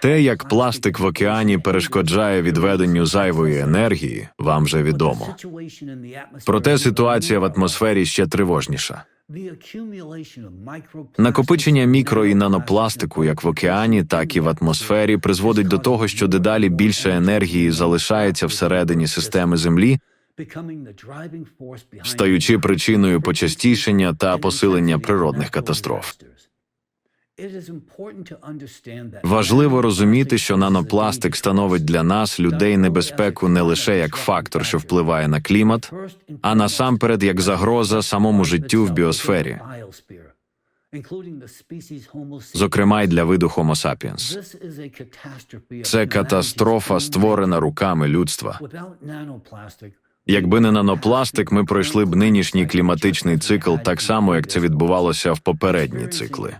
Те, як пластик в океані перешкоджає відведенню зайвої енергії, вам вже відомо. Проте ситуація в атмосфері ще тривожніша. Накопичення мікро і нанопластику як в океані, так і в атмосфері призводить до того, що дедалі більше енергії залишається всередині системи Землі, стаючи причиною почастішення та посилення природних катастроф. Важливо розуміти, що нанопластик становить для нас, людей, небезпеку не лише як фактор, що впливає на клімат, а насамперед як загроза самому життю в біосфері, зокрема й для виду Homo sapiens. Це катастрофа, створена руками людства. Якби не нанопластик, ми пройшли б нинішній кліматичний цикл так само, як це відбувалося в попередні цикли.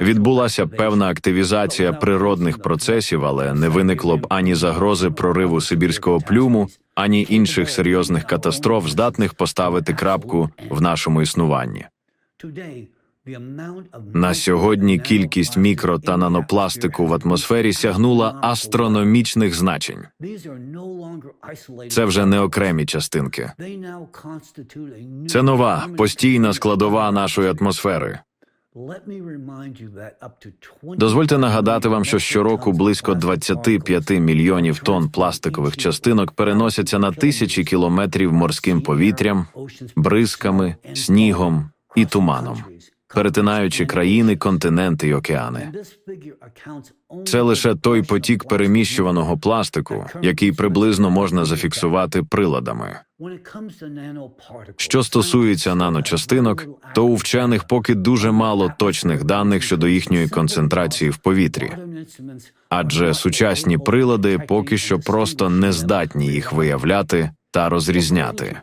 Відбулася певна активізація природних процесів, але не виникло б ані загрози прориву сибірського плюму, ані інших серйозних катастроф, здатних поставити крапку в нашому існуванні. На сьогодні кількість мікро та нанопластику в атмосфері сягнула астрономічних значень. Це вже не окремі частинки. Це нова постійна складова нашої атмосфери. Дозвольте нагадати вам, що щороку близько 25 мільйонів тонн пластикових частинок переносяться на тисячі кілометрів морським повітрям, бризками, снігом і туманом, перетинаючи країни, континенти і океани. Це лише той потік переміщуваного пластику, який приблизно можна зафіксувати приладами. Що стосується наночастинок, то у вчених поки дуже мало точних даних щодо їхньої концентрації в повітрі, адже сучасні прилади поки що просто не здатні їх виявляти та розрізняти.